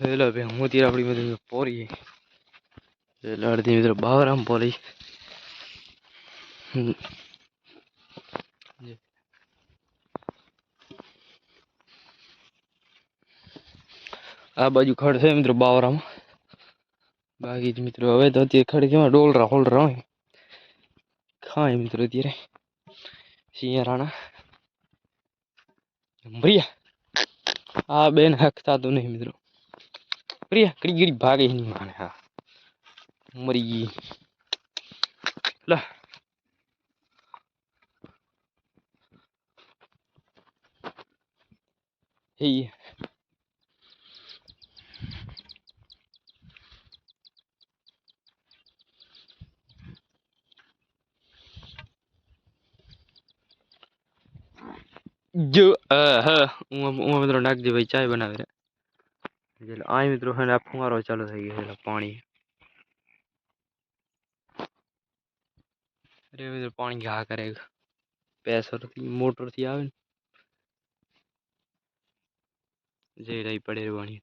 એટલે ભાઈ હું ત્યારે આપણી બધી પોરી એટલે અડધી મિત્રો બાવરામ પોરી. આ બાજુ ખડ છે મિત્રો બાવરામ. બાકી જ મિત્રો હવે તો અત્યારે ખડ કેવા ડોલરા હોલરા હોય. ખાય મિત્રો અત્યારે. શિયાળાના. ભૈયા, આ બેન હક થતું નહીં મિત્રો. પ્રિયા કડી ગડી ભાગે નહીં માને હા મરી ગઈ લા જો હા હ હું મિત્રો નાખજે ભાઈ ચાય બનાવે રે એટલે આ મિત્રો હે ને આ ફુવારો ચાલુ થઈ ગયો છે, એટલે પાણી. અરે મિત્રો પાણી ઘા કરે. પેસરથી મોટરથી આવે ને. જે રહી પડે રે પાણી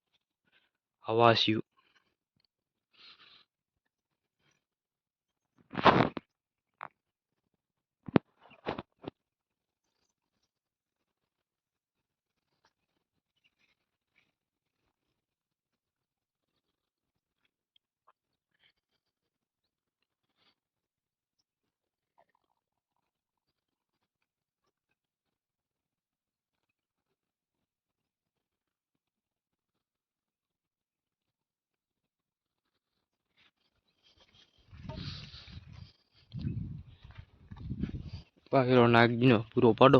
હવાસ્યું પાકેલો નાગજીનો પૂરો પડો.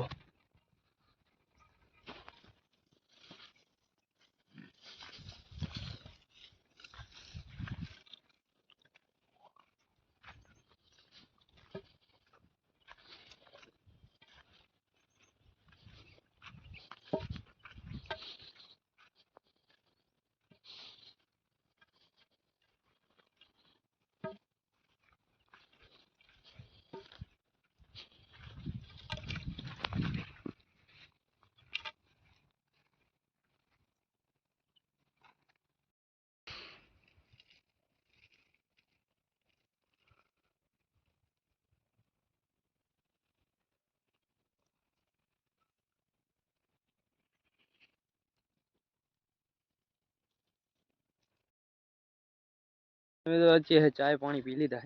તો વચ્ચે હે, ચાય પાણી પી લીધા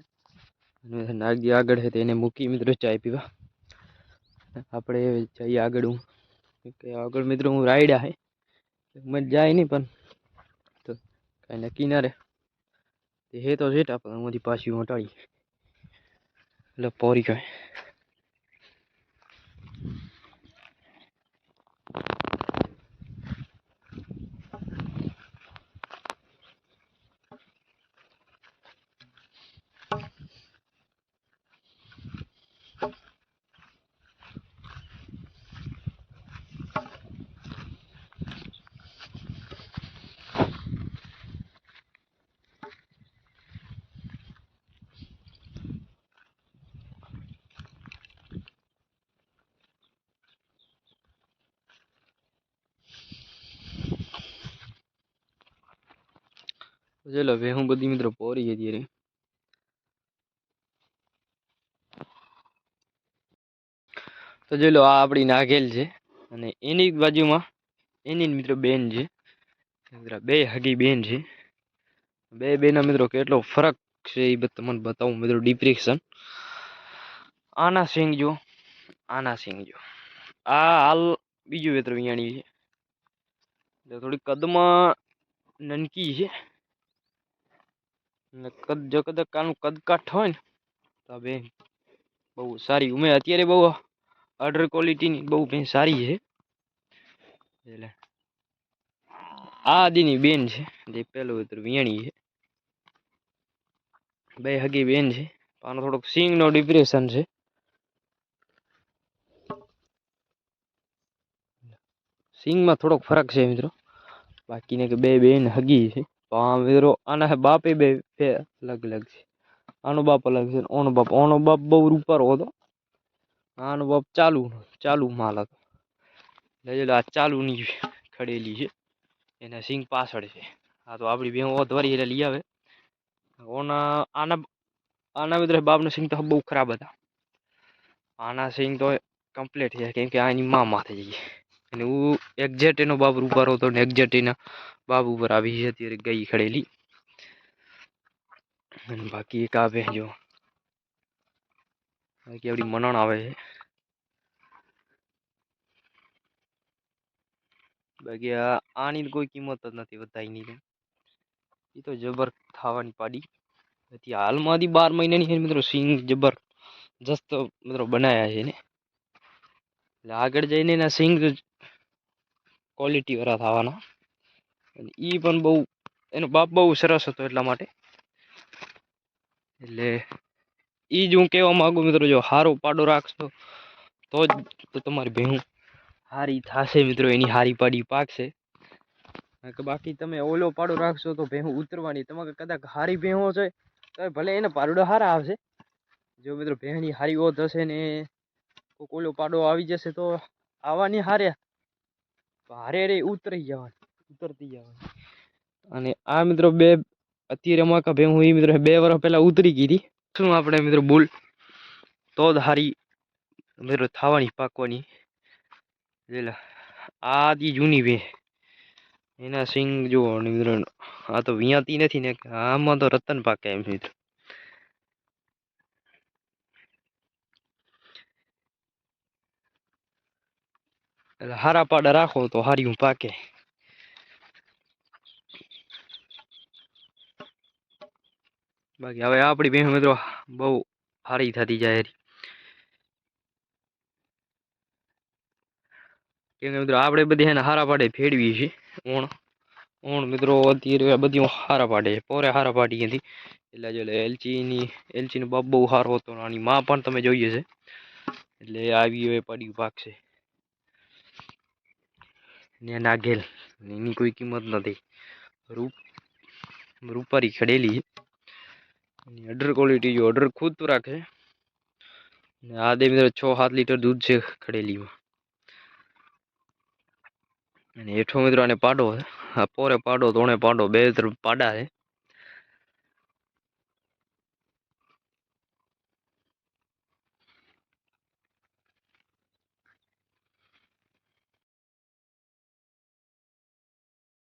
અને નાગજી આગળ છે તેને મૂકી મિત્રો ચાય પીવા. આપણે જઈએ આગળ હું. આગળ મિત્રો હું રાયડા હે. મજા જાય નહીં પણ. તો કાંઈ નક્કી ના રહે. હે તો છે પણ હું પાછી મોટાડી એટલે પોરી કહે ચલો, હવે હું બધી મિત્રો પોરી અત્યારે. તો જોઈ લો આ આપણી નાગેલ છે અને એની બાજુમાં એની મિત્રો બેન છે. મિત્રો, બે હગી બેન છે. બે બેના મિત્રો કેટલો ફરક છે એ તમને બતાવું મિત્રો ડિપ્રેશન આના સિંગ જો, આના સિંગ જો. આ હાલ બીજું મિત્રો વિયાણી છે. થોડી કદમાં નનકી છે. ને કદ, જો કદાચ આનું કદકાઠ હોય ને, તો બે બહુ સારી. ઉમે અત્યારે બહુ અડર ક્વોલિટીની બહુ બેન સારી છે. એટલે આ આદિની બેન છે. જે પેલું ઉતર વિયાણી છે. બે હગી બેન છે. આનો થોડોક સિંગનો ડિપ્રેશન છે. સિંગમાં થોડોક ફરક છે મિત્રો. બાકીને કે બે બેન હગી છે. તો આ મિત્રો આના બાપે બે અલગ અલગ છે. આનો બાપ અલગ છે ઓનો બાપ. ઓનો બાપ બહુ રૂપારો હતો. આનો બાપ ચાલુ ચાલુ માલ હતો. એટલે આ ચાલુની ખડેલી છે. એના સિંગ પાછળ છે. આ તો આપણી બે ધોરી એટલે લઈ આવે. ઓના, આના આના મિત્રો બાપના સિંગ તો બહુ ખરાબ હતા. આના સિંગ તો કમ્પ્લીટ છે, કેમ કે આની માં માથે જઈએ અને હું એક્ઝેક્ટ એનો બાપ ઉપર હતો ને એક્ઝેક્ટ એના બાપ ઉપર આવી છે અત્યારે ગઈ ખડેલી. અને બાકી એક આવે જો બાકી આપણી મનણ આવે છે. બાકી આ આની તો કોઈ કિંમત જ નથી વધાઈની તો. એ તો જબર થવાની પાડી. હતી હાલમાંથી બાર મહિનાની છે મિત્રો, સિંગ જબર જસ્ત મિત્રો બનાયા છે ને. એટલે આગળ જઈને એના સિંગ ક્વોલિટી વાળા થવાના. એ પણ બહુ, એનો બાપ બહુ સરસ હતો એટલા માટે. એટલે એ જ હું કહેવા માંગુ મિત્રો, જો સારો પાડો રાખશો, તો જ તો તમારી ભેહું હારી થશે મિત્રો, એની હારી પાડી પાકશે. કે બાકી તમે ઓલો પાડો રાખશો તો ભેહું ઉતરવાની. તમારે કદાચ હારી ભેહો છે, તો ભલે એને પાડો હારા આવશે. જો મિત્રો, ભેહની હારી ઓત હશે ને કોઈક ઓલો પાડો આવી જશે તો આવવાની હારે હારે રે, ઉતરી જવાની, ઉતરતી જવાની. અને આ મિત્રો બે, અત્યારે અમાકા ભેહું એ મિત્રો બે વર્ષ પહેલા ઉતરી ગઈ હતી. શું આપણે મિત્રો બોલ તો જ હારી મિત્રો થવાની, પાકવાની. એટલે આ દી જૂની બે. એના સિંગ જુઓ મિત્રો, આ તો વિયાતી નથી ને, આમાં તો રતન પાકે એમ મિત્રો. એટલે હારા પાડા રાખો તો હાર્યું પાકે. બાકી હવે આપણી બહેન મિત્રો બહુ સારી થતી જાય. કેમ કે મિત્રો આપણે બધી એને હારા પાડે ફેડવી છે. ઓણ ઓણ મિત્રો અત્યારે બધી હારા પાડે છે. પોરે હારા પાડી હતી. એટલે જો એલચીની, એલચીનો બાપ બહુ સારો હતો આની માં પણ તમે જોઈએ છે એટલે આવી હવે પડ્યું પાકશે. ને નાગેલ. એની કોઈ કિંમત નથી. રૂપ, રૂપારી ખડેલી અડર ક્વોલિટી જો અડર ખુદ તો રાખે ને આ દે મિત્રો છ સાત લીટર દૂધ છે ખડેલીમાં. અને હેઠો મિત્રો આને પાડો પોરે પાડો, તોણે પાડો, બે તરફ પાડા છે.